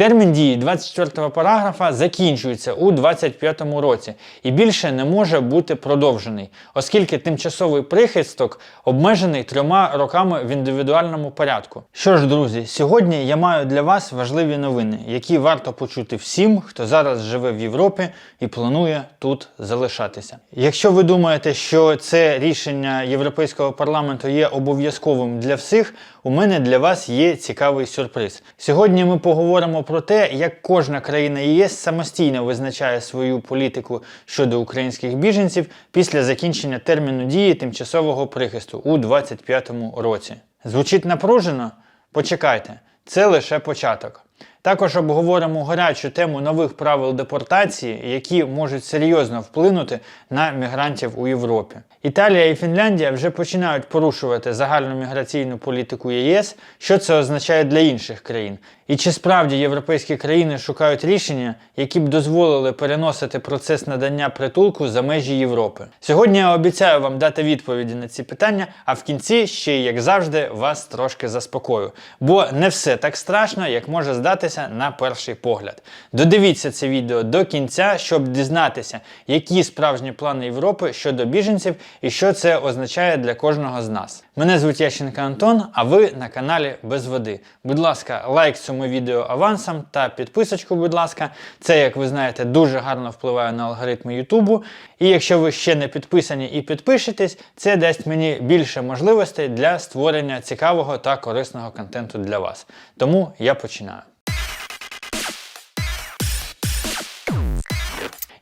Термін дії 24 параграфа закінчується у 25 році і більше не може бути продовжений, оскільки тимчасовий прихисток обмежений трьома роками в індивідуальному порядку. Що ж, друзі, сьогодні я маю для вас важливі новини, які варто почути всім, хто зараз живе в Європі і планує тут залишатися. Якщо ви думаєте, що це рішення Європейського парламенту є обов'язковим для всіх, у мене для вас є цікавий сюрприз. Сьогодні ми поговоримо про те, як кожна країна ЄС самостійно визначає свою політику щодо українських біженців після закінчення терміну дії тимчасового прихисту у 2025 році. Звучить напружено? Почекайте, це лише початок. Також обговоримо гарячу тему нових правил депортації, які можуть серйозно вплинути на мігрантів у Європі. Італія і Фінляндія вже починають порушувати загальну міграційну політику ЄС, що це означає для інших країн. І чи справді європейські країни шукають рішення, які б дозволили переносити процес надання притулку за межі Європи? Сьогодні я обіцяю вам дати відповіді на ці питання, а в кінці ще, як завжди, вас трошки заспокою. Бо не все так страшно, як може здатися на перший погляд. Додивіться це відео до кінця, щоб дізнатися, які справжні плани Європи щодо біженців і що це означає для кожного з нас. Мене звуть Ященко Антон, а ви на каналі Без Води. Будь ласка, лайк цьому відео авансом та підписочку, будь ласка. Це, як ви знаєте, дуже гарно впливає на алгоритми Ютубу. І якщо ви ще не підписані і підпишетесь, це дасть мені більше можливостей для створення цікавого та корисного контенту для вас. Тому я починаю.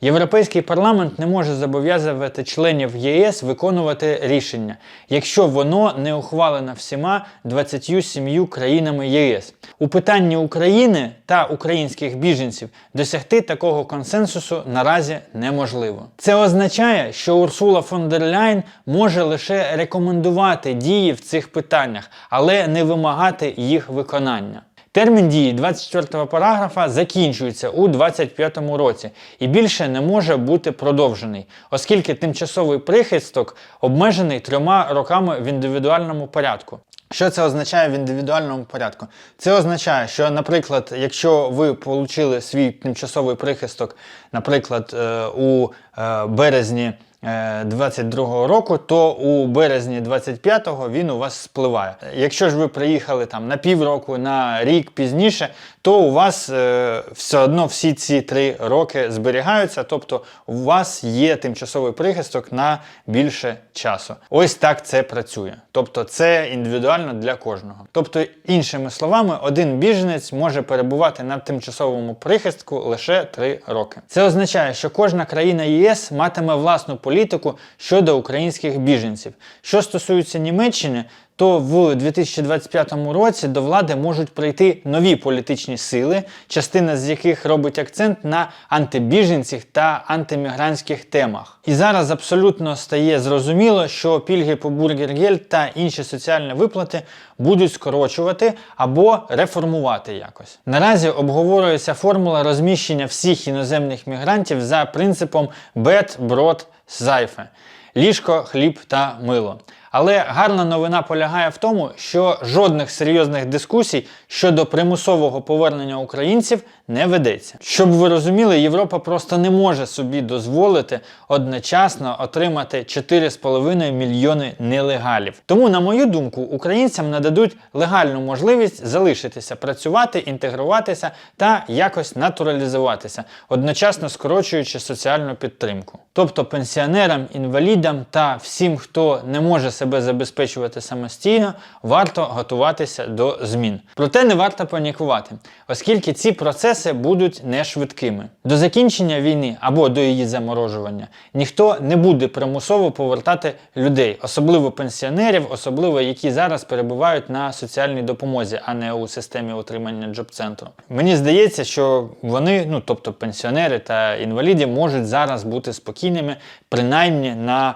Європейський парламент не може зобов'язувати членів ЄС виконувати рішення, якщо воно не ухвалено всіма 27 країнами єС. У питанні України та українських біженців досягти такого консенсусу наразі неможливо. Це означає, що Урсула фон дер Ляйн може лише рекомендувати дії в цих питаннях, але не вимагати їх виконання. Термін дії 24 параграфа закінчується у 2025 році і більше не може бути продовжений, оскільки тимчасовий прихисток обмежений трьома роками в індивідуальному порядку. Що це означає в індивідуальному порядку? Це означає, що, наприклад, якщо ви отримали свій тимчасовий прихисток, наприклад, е, у е, березні 22-го року, то у березні 25-го він у вас спливає. Якщо ж ви приїхали там на півроку, на рік пізніше, то у вас е, все одно всі ці три роки зберігаються, тобто у вас є тимчасовий прихисток на більше часу. Ось так це працює. Тобто це індивідуально для кожного. Тобто, іншими словами, один біженець може перебувати на тимчасовому прихистку лише три роки. Це означає, що кожна країна ЄС матиме власну політику щодо українських біженців. Що стосується Німеччини, то в 2025 році до влади можуть прийти нові політичні сили, частина з яких робить акцент на антибіженцях та антимігрантських темах. І зараз абсолютно стає зрозуміло, що пільги по Бургергель та інші соціальні виплати будуть скорочувати або реформувати якось. Наразі обговорюється формула розміщення всіх іноземних мігрантів за принципом бед, брод, зайфе. Ліжко, хліб та мило. Але гарна новина полягає в тому, що жодних серйозних дискусій щодо примусового повернення українців не ведеться. Щоб ви розуміли, Європа просто не може собі дозволити одночасно отримати 4,5 мільйони нелегалів. Тому, на мою думку, українцям нададуть легальну можливість залишитися, працювати, інтегруватися та якось натуралізуватися, одночасно скорочуючи соціальну підтримку. Тобто пенсіонерам, інвалідам та всім, хто не може себе забезпечувати самостійно, варто готуватися до змін. Проте не варто панікувати, оскільки ці процеси будуть не швидкими. До закінчення війни або до її заморожування ніхто не буде примусово повертати людей, особливо пенсіонерів, особливо які зараз перебувають на соціальній допомозі, а не у системі утримання джоб-центру. Мені здається, що вони, ну тобто пенсіонери та інваліди, можуть зараз бути спокійними, принаймні на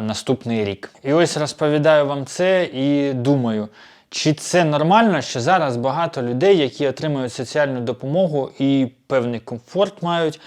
наступний рік. І ось розповідаю вам це і думаю. Чи це нормально, що зараз багато людей, які отримують соціальну допомогу і певний комфорт мають, е,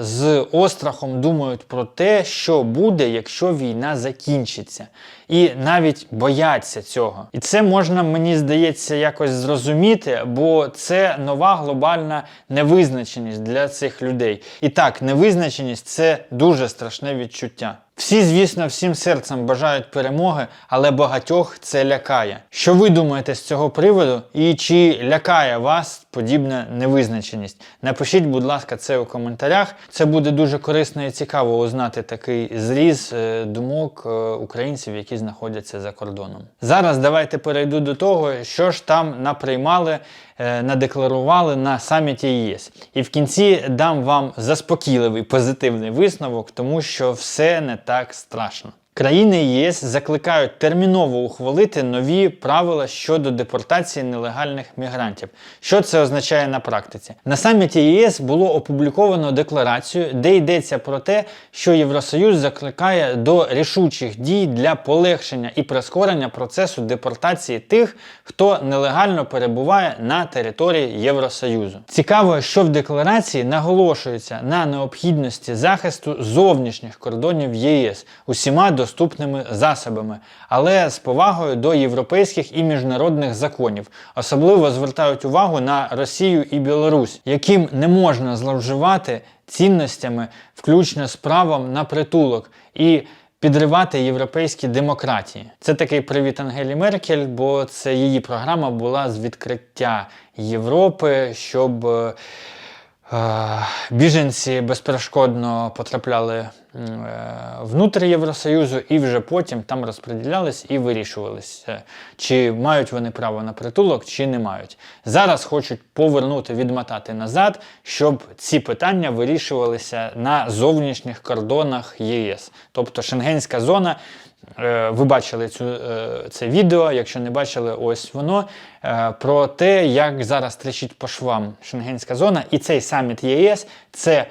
з острахом думають про те, що буде, якщо війна закінчиться. І навіть бояться цього. І це можна, мені здається, якось зрозуміти, бо це нова глобальна невизначеність для цих людей. І так, невизначеність це дуже страшне відчуття. Всі, звісно, всім серцем бажають перемоги, але багатьох це лякає. Що ви думаєте з цього приводу? І чи лякає вас подібна невизначеність? Напишіть, будь ласка, це у коментарях. Це буде дуже корисно і цікаво узнати такий зріз е, думок е, українців, які знаходяться за кордоном. Зараз давайте перейду до того, що ж там наприймали, е, надекларували на саміті ЄС. І в кінці дам вам заспокійливий позитивний висновок, тому що все не так страшно. Країни ЄС закликають терміново ухвалити нові правила щодо депортації нелегальних мігрантів. Що це означає на практиці? На саміті ЄС було опубліковано декларацію, де йдеться про те, що Євросоюз закликає до рішучих дій для полегшення і прискорення процесу депортації тих, хто нелегально перебуває на території Євросоюзу. Цікаво, що в декларації наголошується на необхідності захисту зовнішніх кордонів ЄС усіма доступними засобами, але з повагою до європейських і міжнародних законів. Особливо звертають увагу на Росію і Білорусь, яким не можна зловживати цінностями, включно з правом на притулок і підривати європейські демократії. Це такий привіт Ангелі Меркель, бо це її програма була з відкриття Європи, щоб. Е, Е, Біженці безперешкодно потрапляли е, внутрь Євросоюзу і вже потім там розподілялись і вирішувалися, чи мають вони право на притулок, чи не мають. Зараз хочуть повернути, відмотати назад, щоб ці питання вирішувалися на зовнішніх кордонах ЄС. Тобто Шенгенська зона. Е, Ви бачили цю, е, це відео, якщо не бачили, ось воно е, про те, як зараз трещить по швам Шенгенська зона. І цей саміт ЄС це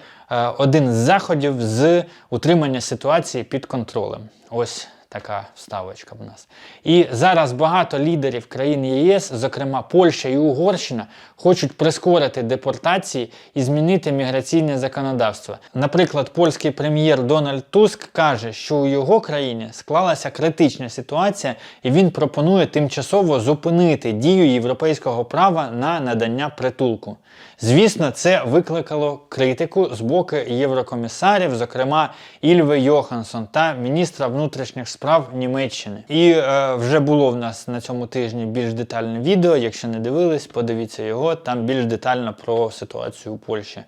один з заходів з утримання ситуації під контролем. Ось така вставочка в нас. І зараз багато лідерів країн ЄС, зокрема Польща і Угорщина, хочуть прискорити депортації і змінити міграційне законодавство. Наприклад, польський прем'єр Дональд Туск каже, що у його країні склалася критична ситуація, і він пропонує тимчасово зупинити дію європейського права на надання притулку. Звісно, це викликало критику з боку єврокомісарів, зокрема Ільви Йоханссон та міністра внутрішніх справ Німеччини. І е, вже було в нас на цьому тижні більш детальне відео. Якщо не дивились, подивіться його. Там більш детально про ситуацію у Польщі.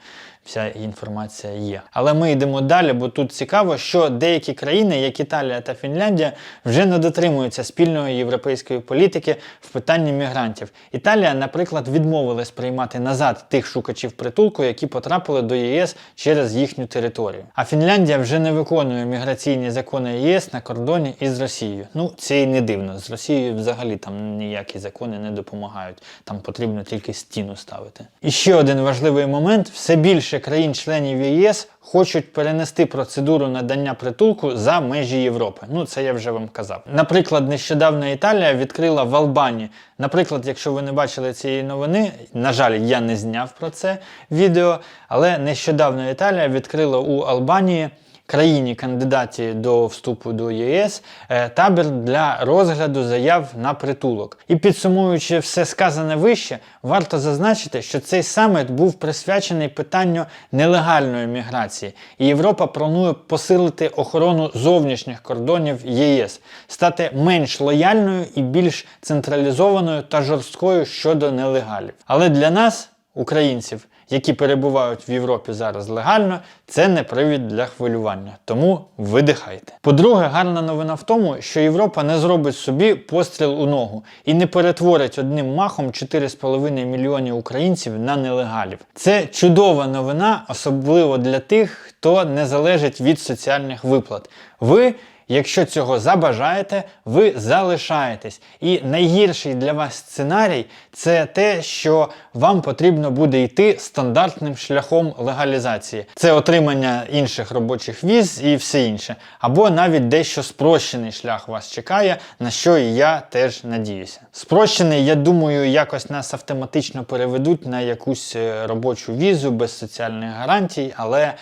Вся інформація є. Але ми йдемо далі, бо тут цікаво, що деякі країни, як Італія та Фінляндія, вже не дотримуються спільної європейської політики в питанні мігрантів. Італія, наприклад, відмовилась приймати назад тих шукачів притулку, які потрапили до ЄС через їхню територію. А Фінляндія вже не виконує міграційні закони ЄС на кордоні із Росією. Ну, це і не дивно. З Росією взагалі там ніякі закони не допомагають. Там потрібно тільки стіну ставити. І ще один важливий момент: все більше країн-членів ЄС хочуть перенести процедуру надання притулку за межі Європи. Ну, це я вже вам казав. Наприклад, нещодавно Італія відкрила в Албанії. Наприклад, якщо ви не бачили цієї новини, на жаль, я не зняв про це відео, але нещодавно Італія відкрила у Албанії країні кандидаті до вступу до ЄС е, табір для розгляду заяв на притулок. І підсумуючи все сказане вище, варто зазначити, що цей саміт був присвячений питанню нелегальної міграції, і Європа планує посилити охорону зовнішніх кордонів ЄС, стати менш лояльною і більш централізованою та жорсткою щодо нелегалів. Але для нас, українців, які перебувають в Європі зараз легально, це не привід для хвилювання. Тому видихайте. По-друге, гарна новина в тому, що Європа не зробить собі постріл у ногу і не перетворить одним махом 4,5 мільйонів українців на нелегалів. Це чудова новина, особливо для тих, хто не залежить від соціальних виплат. Ви Якщо цього забажаєте, ви залишаєтесь. І найгірший для вас сценарій це те, що вам потрібно буде йти стандартним шляхом легалізації. Це отримання інших робочих віз і все інше. Або навіть дещо спрощений шлях вас чекає, на що і я теж надіюся. Спрощений, я думаю, якось нас автоматично переведуть на якусь е, робочу візу без соціальних гарантій, але е,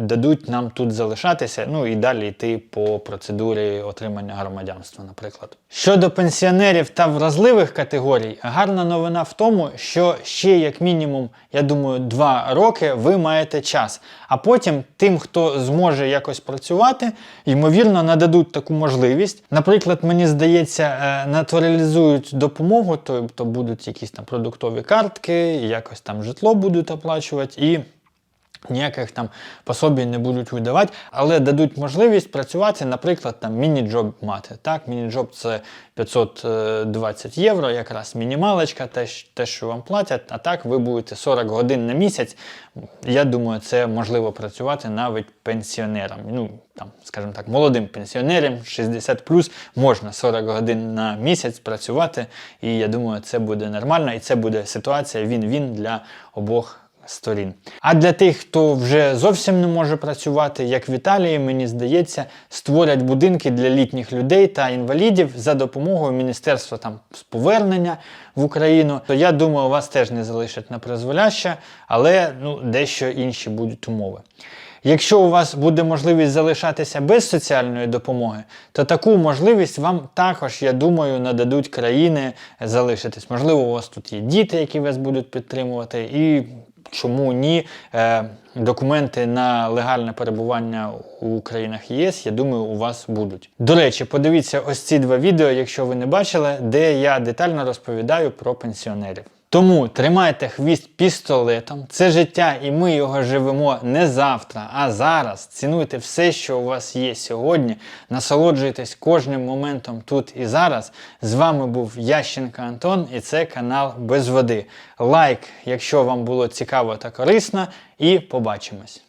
дадуть нам тут залишатися, ну і далі йти по процедурі отримання громадянства, наприклад. Щодо пенсіонерів та вразливих категорій, гарна новина в тому, що ще як мінімум, я думаю, два роки ви маєте час. А потім тим, хто зможе якось працювати, ймовірно, нададуть таку можливість. Наприклад, мені здається, е, натуралізують допомогу, тобто будуть якісь там продуктові картки, якось там житло будуть оплачувати і. Ніяких там пособій не будуть видавати, але дадуть можливість працювати, наприклад, там міні-джоб мати. Так, міні-джоб це 520 євро, якраз мінімалочка, те, те, що вам платять. А так ви будете 40 годин на місяць. Я думаю, це можливо працювати навіть пенсіонерам. Ну, там, скажімо так, молодим пенсіонерам 60 можна 40 годин на місяць працювати. І я думаю, це буде нормально, і це буде ситуація він-він для обох сторін. А для тих, хто вже зовсім не може працювати, як в Італії, мені здається, створять будинки для літніх людей та інвалідів за допомогою Міністерства там з повернення в Україну. То я думаю, вас теж не залишать на призволяще, але ну, дещо інші будуть умови. Якщо у вас буде можливість залишатися без соціальної допомоги, то таку можливість вам також, я думаю, нададуть країни залишитись. Можливо, у вас тут є діти, які вас будуть підтримувати, і чому ні, е, документи на легальне перебування у країнах ЄС, я думаю, у вас будуть. До речі, подивіться ось ці два відео, якщо ви не бачили, де я детально розповідаю про пенсіонерів. Тому тримайте хвіст пістолетом. Це життя, і ми його живемо не завтра, а зараз. Цінуйте все, що у вас є сьогодні. Насолоджуйтесь кожним моментом тут і зараз. З вами був Ященко Антон, і це канал Без води. Лайк, якщо вам було цікаво та корисно, і побачимось.